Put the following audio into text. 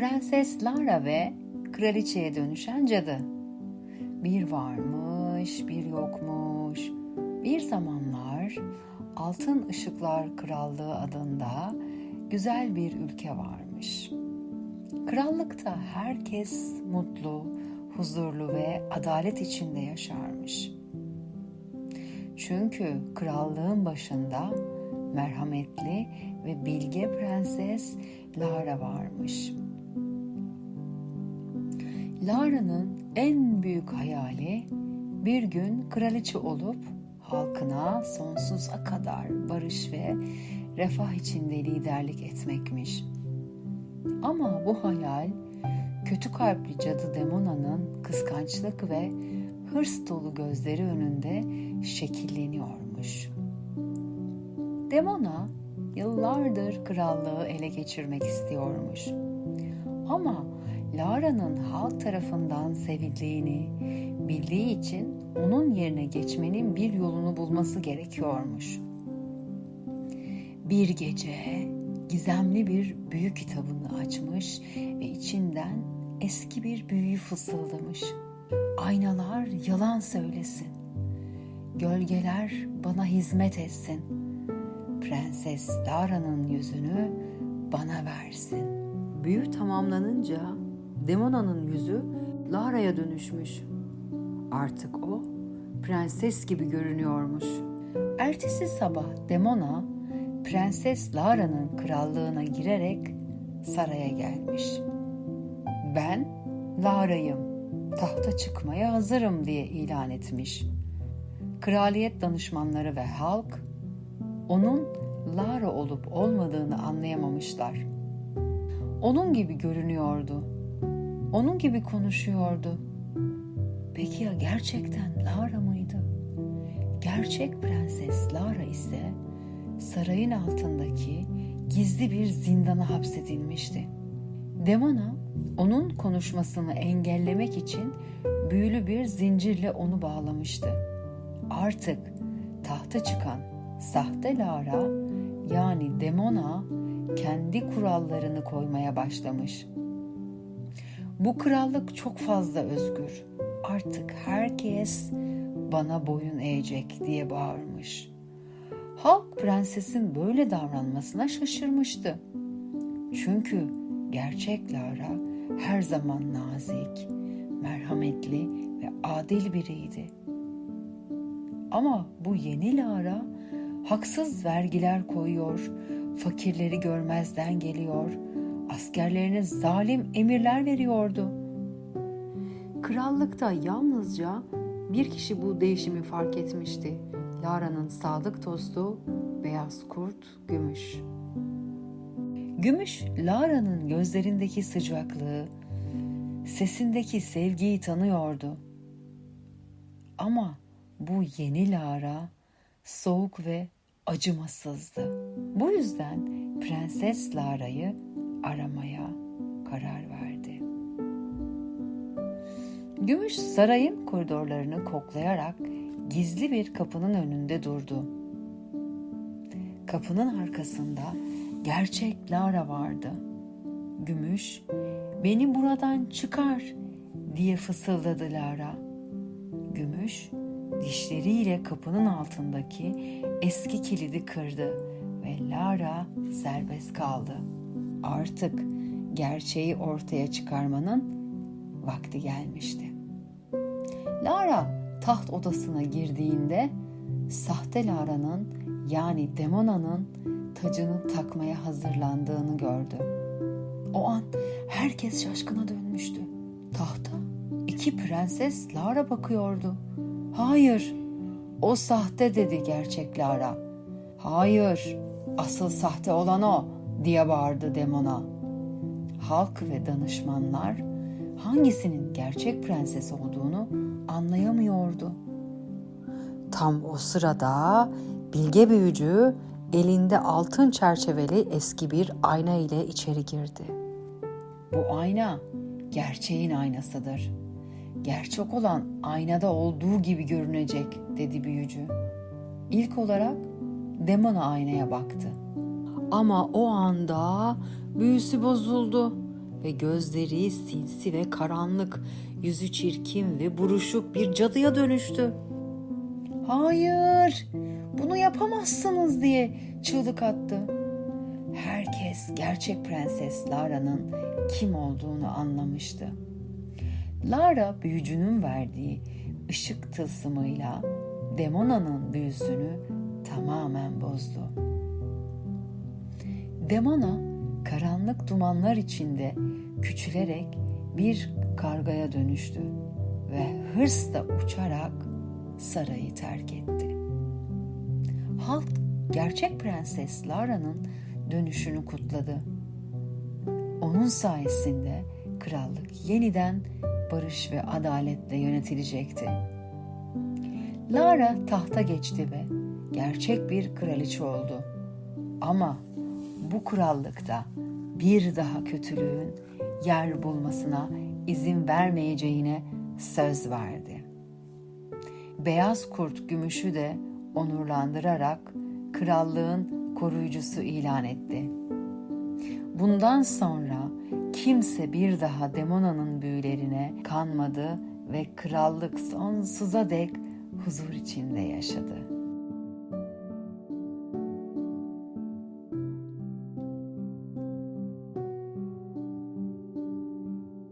Prenses Lara ve kraliçeye dönüşen cadı. Bir varmış, bir yokmuş. Bir zamanlar Altın Işıklar Krallığı adında güzel bir ülke varmış. Krallıkta herkes mutlu, huzurlu ve adalet içinde yaşarmış. Çünkü krallığın başında merhametli ve bilge prenses Lara varmış. Lara'nın en büyük hayali bir gün kraliçe olup halkına sonsuza kadar barış ve refah içinde liderlik etmekmiş. Ama bu hayal kötü kalpli cadı Demona'nın kıskançlık ve hırs dolu gözleri önünde şekilleniyormuş. Demona yıllardır krallığı ele geçirmek istiyormuş. Ama Lara'nın halk tarafından sevildiğini bildiği için onun yerine geçmenin bir yolunu bulması gerekiyormuş. Bir gece gizemli bir büyü kitabını açmış ve içinden eski bir büyüyü fısıldamış. Aynalar yalan söylesin. Gölgeler bana hizmet etsin. Prenses Lara'nın yüzünü bana versin. Büyü tamamlanınca Demona'nın yüzü Lara'ya dönüşmüş. Artık o prenses gibi görünüyormuş. Ertesi sabah Demona Prenses Lara'nın krallığına girerek saraya gelmiş. Ben Lara'yım, tahta çıkmaya hazırım diye ilan etmiş. Kraliyet danışmanları ve halk onun Lara olup olmadığını anlayamamışlar. Onun gibi görünüyordu. Onun gibi konuşuyordu. Peki ya gerçekten Lara mıydı? Gerçek prenses Lara ise sarayın altındaki gizli bir zindana hapsedilmişti. Demona onun konuşmasını engellemek için büyülü bir zincirle onu bağlamıştı. Artık tahta çıkan sahte Lara yani Demona kendi kurallarını koymaya başlamış. Bu krallık çok fazla özgür. Artık herkes bana boyun eğecek diye bağırmış. Halk prensesin böyle davranmasına şaşırmıştı. Çünkü gerçek Lara her zaman nazik, merhametli ve adil biriydi. Ama bu yeni Lara haksız vergiler koyuyor, fakirleri görmezden geliyor, askerlerine zalim emirler veriyordu. Krallıkta yalnızca bir kişi bu değişimi fark etmişti. Lara'nın sadık tostu Beyaz Kurt Gümüş. Gümüş, Lara'nın gözlerindeki sıcaklığı, sesindeki sevgiyi tanıyordu. Ama bu yeni Lara soğuk ve acımasızdı. Bu yüzden Prenses Lara'yı aramaya karar verdi. Gümüş sarayın koridorlarını koklayarak gizli bir kapının önünde durdu. Kapının arkasında gerçek Lara vardı. Gümüş, beni buradan çıkar diye fısıldadı Lara. Gümüş, dişleriyle kapının altındaki eski kilidi kırdı ve Lara serbest kaldı. Artık gerçeği ortaya çıkarmanın vakti gelmişti. Lara taht odasına girdiğinde sahte Lara'nın yani Demona'nın tacını takmaya hazırlandığını gördü. O an herkes şaşkına dönmüştü. Tahta iki prenses Lara bakıyordu. Hayır, o sahte dedi gerçek Lara. Hayır, asıl sahte olan o diye bağırdı Demona. Halk ve danışmanlar hangisinin gerçek prenses olduğunu anlayamıyordu. Tam o sırada bilge büyücü elinde altın çerçeveli eski bir ayna ile içeri girdi. Bu ayna gerçeğin aynasıdır. Gerçek olan aynada olduğu gibi görünecek dedi büyücü. İlk olarak Demona aynaya baktı. Ama o anda büyüsü bozuldu. ve gözleri sinsi ve karanlık, yüzü çirkin ve buruşuk bir cadıya dönüştü. Hayır, bunu yapamazsınız diye çığlık attı. Herkes gerçek prenses Lara'nın kim olduğunu anlamıştı. Lara büyücünün verdiği ışık tılsımıyla Demona'nın büyüsünü tamamen bozdu. Demona karanlık dumanlar içinde küçülerek bir kargaya dönüştü ve hırsla uçarak sarayı terk etti. Halk gerçek prenses Lara'nın dönüşünü kutladı. Onun sayesinde krallık yeniden barış ve adaletle yönetilecekti. Lara tahta geçti ve gerçek bir kraliçe oldu. Ama bu krallıkta bir daha kötülüğün yer bulmasına izin vermeyeceğine söz verdi. Beyaz kurt gümüşü de onurlandırarak krallığın koruyucusu ilan etti. Bundan sonra kimse bir daha Demona'nın büyülerine kanmadı ve krallık sonsuza dek huzur içinde yaşadı.